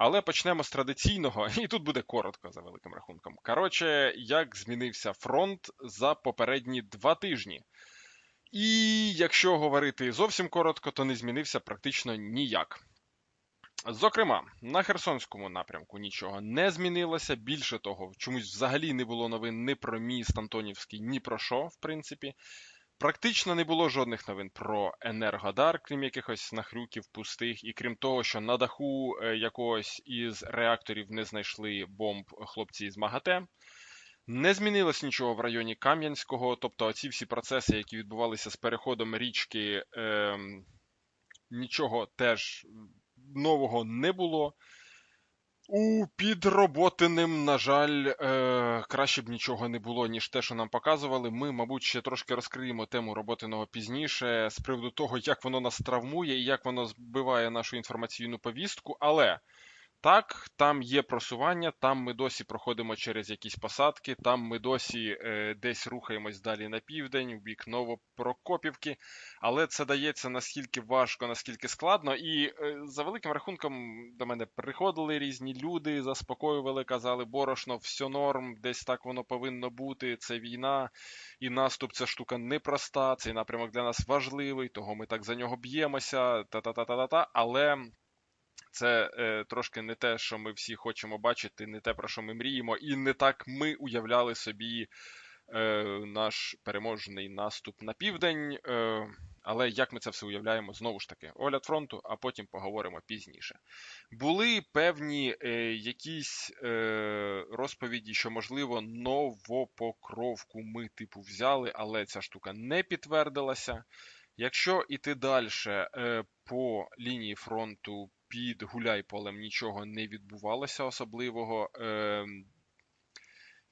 Але почнемо з традиційного, і тут буде коротко за великим рахунком. Коротше, як змінився фронт за попередні два тижні. І якщо говорити зовсім коротко, то не змінився практично ніяк. Зокрема, на Херсонському напрямку нічого не змінилося. Більше того, чомусь взагалі не було новин ні про міст Антонівський, ні про що, в принципі. Практично не було жодних новин про Енергодар, крім якихось нахрюків пустих, і крім того, що на даху е, якогось із реакторів не знайшли бомб хлопці із МАГАТЕ. Не змінилось нічого в районі Кам'янського, тобто ці всі процеси, які відбувалися з переходом річки, е, нічого теж нового не було. У підроботиним, на жаль, е, краще б нічого не було, ніж те, що нам показували. Ми, мабуть, ще трошки розкриємо тему роботиного пізніше з приводу того, як воно нас травмує і як воно збиває нашу інформаційну повістку. Але так, там є просування, там ми досі проходимо через якісь посадки, там ми досі е, десь рухаємось далі на південь, в бік Новопрокопівки, але це дається наскільки важко, наскільки складно. І е, за великим рахунком до мене приходили різні люди, заспокоювали, казали, борошно, все норм, десь так воно повинно бути. Це війна, і наступ ця штука непроста. Цей напрямок для нас важливий, того ми так за нього б'ємося, та-та-та-та-та. Але це е, трошки не те, що ми всі хочемо бачити, не те, про що ми мріємо, і не так ми уявляли собі е, наш переможний наступ на південь. Е, але як ми це все уявляємо, знову ж таки, огляд фронту, а потім поговоримо пізніше. Були певні е, якісь е, розповіді, що, можливо, новопокровку ми типу взяли, але ця штука не підтвердилася. Якщо іти далі е, по лінії фронту під Гуляйполем нічого не відбувалося особливого. Ем,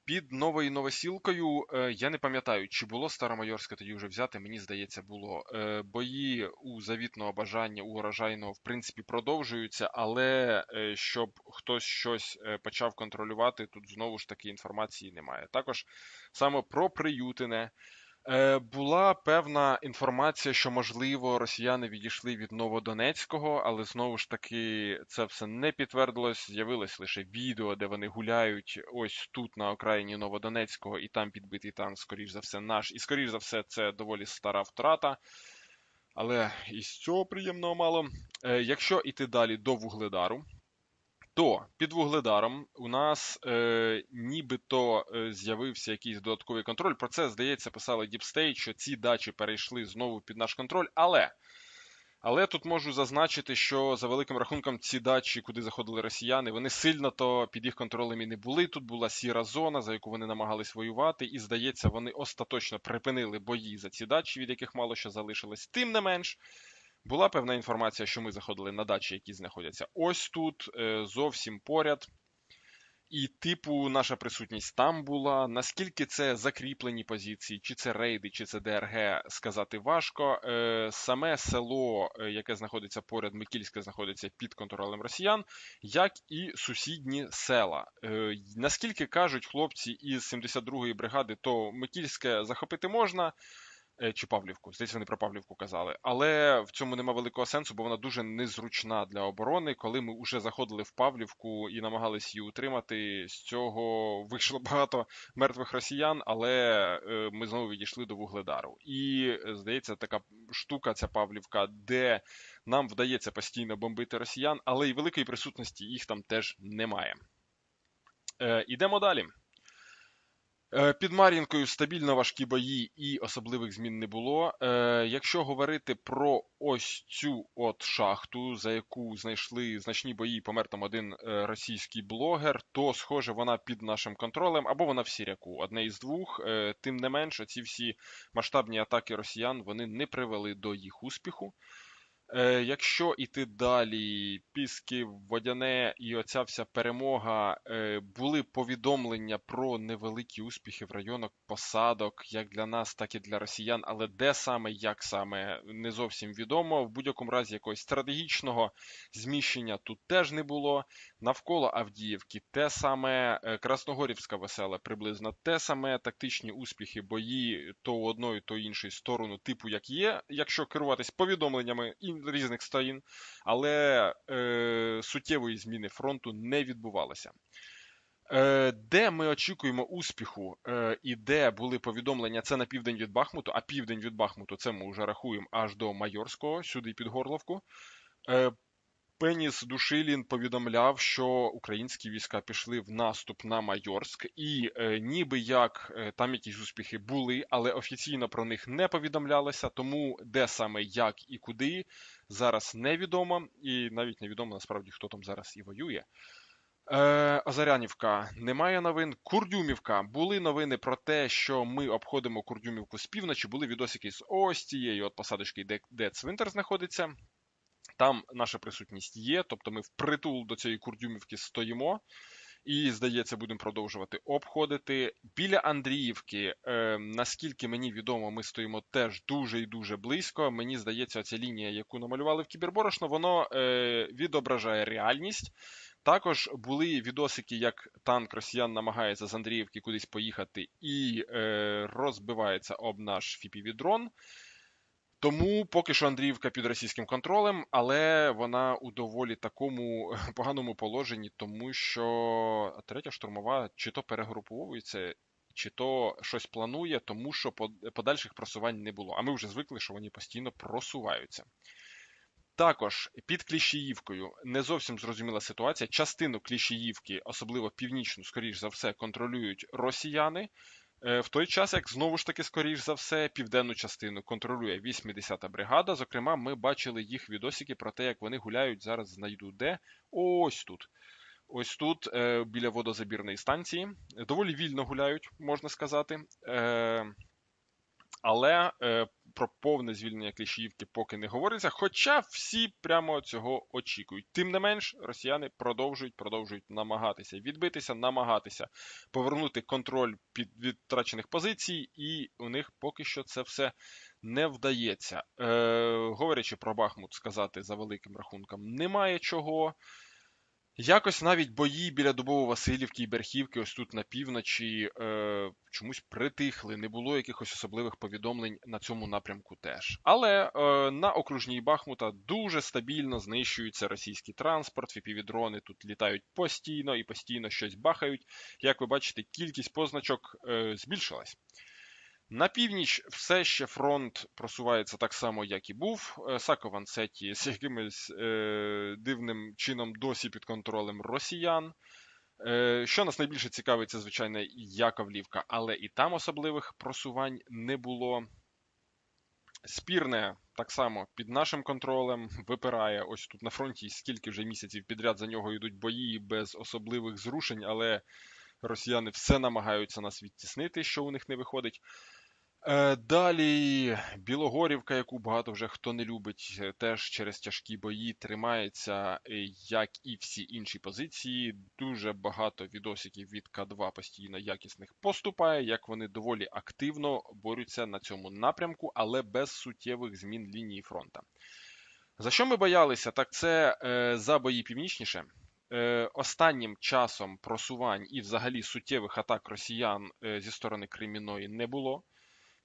під новою новосілкою е, я не пам'ятаю, чи було Старомайорське тоді вже взяти, мені здається, було. Е, бої у завітного бажання, у урожайного, в принципі, продовжуються, але е, щоб хтось щось почав контролювати, тут знову ж таки інформації немає. Також саме про Приютине. Е, була певна інформація, що, можливо, росіяни відійшли від Новодонецького, але знову ж таки це все не підтвердилось. З'явилось лише відео, де вони гуляють ось тут, на окраїні Новодонецького, і там підбитий танк, скоріш за все, наш. І, скоріш за все, це доволі стара втрата. Але із цього приємного мало. Е, якщо йти далі до Вугледару то під вугледаром у нас е, нібито е, з'явився якийсь додатковий контроль. Про це, здається, писали State, що ці дачі перейшли знову під наш контроль. Але але тут можу зазначити, що за великим рахунком ці дачі, куди заходили росіяни, вони сильно то під їх контролем і не були. Тут була сіра зона, за яку вони намагались воювати, і здається, вони остаточно припинили бої за ці дачі, від яких мало що залишилось. Тим не менш. Була певна інформація, що ми заходили на дачі, які знаходяться ось тут, е, зовсім поряд. І, типу, наша присутність там була. Наскільки це закріплені позиції, чи це рейди, чи це ДРГ, сказати важко. Е, саме село, е, яке знаходиться поряд, Микільське, знаходиться під контролем росіян, як і сусідні села. Наскільки кажуть хлопці із 72-ї бригади, то Микільське захопити можна. Е, чи Павлівку. Здається, вони про Павлівку казали. Але в цьому нема великого сенсу, бо вона дуже незручна для оборони. Коли ми вже заходили в Павлівку і намагалися її утримати, з цього вийшло багато мертвих росіян, але е, ми знову відійшли до Вугледару. І здається, така штука, ця Павлівка, де нам вдається постійно бомбити росіян, але й великої присутності їх там теж немає. Е, Ідемо далі. Е, під Мар'їнкою стабільно важкі бої і особливих змін не було. Е, якщо говорити про ось цю от шахту, за яку знайшли значні бої, помер там один е, російський блогер, то схоже вона під нашим контролем або вона в Сіряку. Одне із двох. Тим не менш, ці всі масштабні атаки росіян вони не привели до їх успіху. Е, Якщо іти далі, Піски, Водяне і оця вся перемога, е, були повідомлення про невеликі успіхи в районах посадок, як для нас, так і для росіян. Але де саме, як саме, не зовсім відомо. В будь-якому разі якогось стратегічного зміщення тут теж не було. Навколо Авдіївки те саме, е, Красногорівська весела, приблизно те саме тактичні успіхи, бої то одної, то іншої сторону, типу як є, якщо керуватись повідомленнями різних сторін, але е, суттєвої зміни фронту не відбувалося. Е, де ми очікуємо успіху е, і де були повідомлення, це на південь від Бахмуту, а південь від Бахмуту це ми вже рахуємо аж до Майорського, сюди під Горловку. Пеніс Душилін повідомляв, що українські війська пішли в наступ на Майорськ, і е, ніби як е, там якісь успіхи були, але офіційно про них не повідомлялося. Тому де саме як і куди зараз невідомо, і навіть невідомо насправді хто там зараз і воює. Е, Озарянівка немає новин. Курдюмівка були новини про те, що ми обходимо Курдюмівку з півночі. Були відосики з ось цієї от посадочки, де, де цвинтар знаходиться. Там наша присутність є, тобто ми впритул до цієї Курдюмівки стоїмо. І, здається, будемо продовжувати обходити. Біля Андріївки, е, наскільки мені відомо, ми стоїмо теж дуже і дуже близько. Мені здається, ця лінія, яку намалювали в Кіберборошно, воно е, відображає реальність. Також були відосики, як танк росіян намагається з Андріївки кудись поїхати і е, розбивається об наш FPV-дрон. Тому поки що Андріївка під російським контролем, але вона у доволі такому поганому положенні, тому що третя штурмова чи то перегруповується, чи то щось планує, тому що подальших просувань не було. А ми вже звикли, що вони постійно просуваються. Також під Кліщіївкою не зовсім зрозуміла ситуація. Частину Кліщіївки, особливо північну, скоріш за все, контролюють росіяни. Е, в той час, як знову ж таки, скоріш за все, південну частину контролює 80-та бригада. Зокрема, ми бачили їх відосики про те, як вони гуляють. Зараз знайду де. Ось тут. Ось тут, е, біля водозабірної станції. Доволі вільно гуляють, можна сказати. Е, але про повне звільнення Кліщіївки поки не говориться. Хоча всі прямо цього очікують. Тим не менш, росіяни продовжують продовжують намагатися відбитися, намагатися повернути контроль під відтрачених позицій, і у них поки що це все не вдається. Е, Говорячи про Бахмут, сказати за великим рахунком, немає чого. Якось навіть бої біля Дубово-Василівки і Берхівки, ось тут на півночі, е, чомусь притихли, не було якихось особливих повідомлень на цьому напрямку теж. Але е, на окружній Бахмута дуже стабільно знищується російський транспорт, фіпівідрони тут літають постійно і постійно щось бахають. Як ви бачите, кількість позначок е, збільшилась. На північ все ще фронт просувається так само, як і був. Е, Сакованцеті з якимось е, дивним чином досі під контролем росіян. Е, Що нас найбільше цікавить, це, звичайно, Яковлівка, але і там особливих просувань не було. Спірне так само під нашим контролем випирає ось тут на фронті, скільки вже місяців підряд за нього йдуть бої без особливих зрушень, але росіяни все намагаються нас відтіснити, що у них не виходить. Е, далі Білогорівка, яку багато вже хто не любить, е, теж через тяжкі бої тримається, е, як і всі інші позиції. Дуже багато відосиків від К2 постійно якісних поступає, як вони доволі активно борються на цьому напрямку, але без суттєвих змін лінії фронта. За що ми боялися? Так це за бої північніше. Останнім часом просувань і взагалі суттєвих атак росіян зі сторони Креміної не було.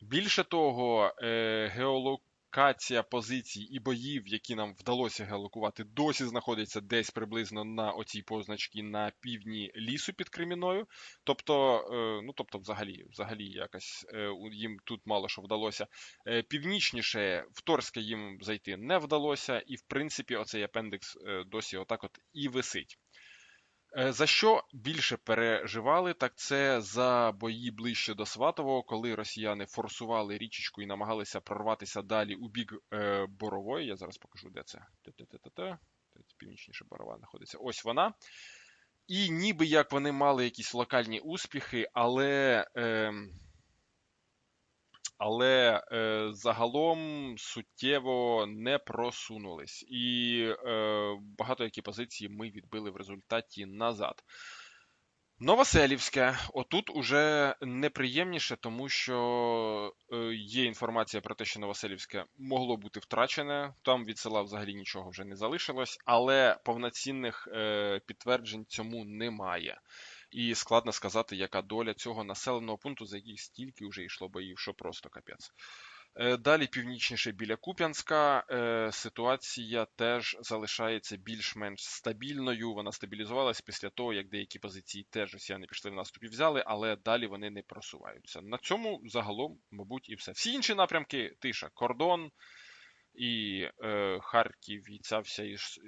Більше того, е, геолокація позицій і боїв, які нам вдалося геолокувати, досі знаходиться десь приблизно на оцій позначці на півдні лісу під Креміною. Тобто, е, ну тобто, взагалі, взагалі, якось е, їм тут мало що вдалося. Північніше в Торське їм зайти не вдалося, і в принципі, оцей апендикс досі отак от і висить. Е, за що більше переживали, так це за бої ближче до Сватового, коли росіяни форсували річечку і намагалися прорватися далі у бік е, Борової. Я зараз покажу, де це. Північніше Борова знаходиться. Ось вона. І ніби як вони мали якісь локальні успіхи, але. Е, але е, загалом суттєво не просунулись, і е, багато які позиції ми відбили в результаті назад. Новоселівське, отут уже неприємніше, тому що е, є інформація про те, що Новоселівське могло бути втрачене. Там від села взагалі нічого вже не залишилось, але повноцінних е, підтверджень цьому немає. І складно сказати, яка доля цього населеного пункту, за який стільки вже йшло боїв, що просто капець. Е, Далі північніше біля Куп'янська е, ситуація теж залишається більш-менш стабільною. Вона стабілізувалась після того, як деякі позиції теж росіяни пішли в наступ і взяли, але далі вони не просуваються. На цьому загалом, мабуть, і все. Всі інші напрямки тиша, кордон і е, Харків, і ця вся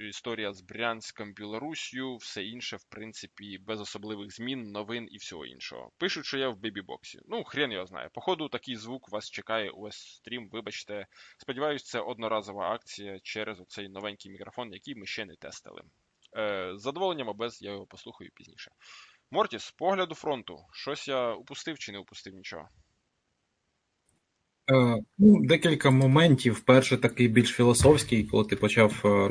історія з Брянськом, Білоруссю, все інше, в принципі, без особливих змін, новин і всього іншого. Пишуть, що я в бебі-боксі. Ну, хрен його знає. Походу, такий звук вас чекає у весь стрім. Вибачте. Сподіваюсь, це одноразова акція через оцей новенький мікрофон, який ми ще не тестили. Е, з задоволенням, а без я його послухаю пізніше. Мортіс, з погляду фронту. Щось я упустив чи не упустив нічого? Е, Ну, декілька моментів. Перший такий більш філософський, коли ти почав е,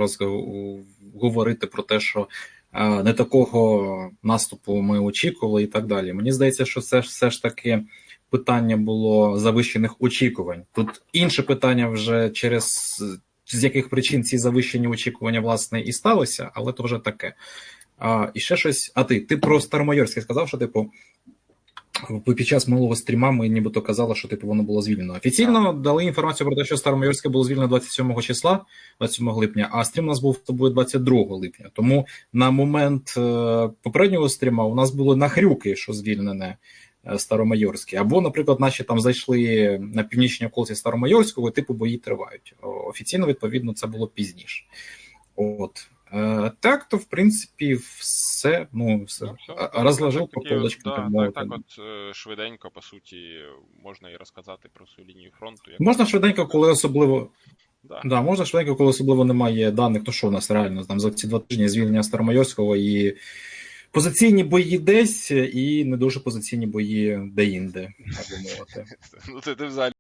говорити про те, що е, не такого наступу ми очікували, і так далі. Мені здається, що це все ж таки питання було завищених очікувань. Тут інше питання вже через з яких причин ці завищені очікування власне і сталися, але то вже таке. А, і ще щось. А ти? Ти про Старомайорське сказав, що типу. Під час минулого стріма ми нібито казали, що типу воно було звільнено. Офіційно дали інформацію про те, що Старомайорське було звільнено 27 числа, 27 липня, а стрім у нас був тобою 22 липня. Тому на момент е, попереднього стріма у нас були нахрюки, що звільнене е, Старомайорське. Або, наприклад, наші там зайшли на північній околиці Старомайорського, типу бої тривають. Офіційно, відповідно, це було пізніше. От. Е, Так, то в принципі все. Ну, все. Ну. Розложив по Так, полочкам, да, так так, от е, швиденько, по суті, можна і розказати про свою лінію фронту. як- Можна швиденько, коли особливо. Да. Да, можна швиденько, коли особливо немає даних, то що у нас реально там за ці два тижні звільнення Старомайорського і позиційні бої десь, і не дуже позиційні бої де-інде, так би мовити. Ну, ти взагалі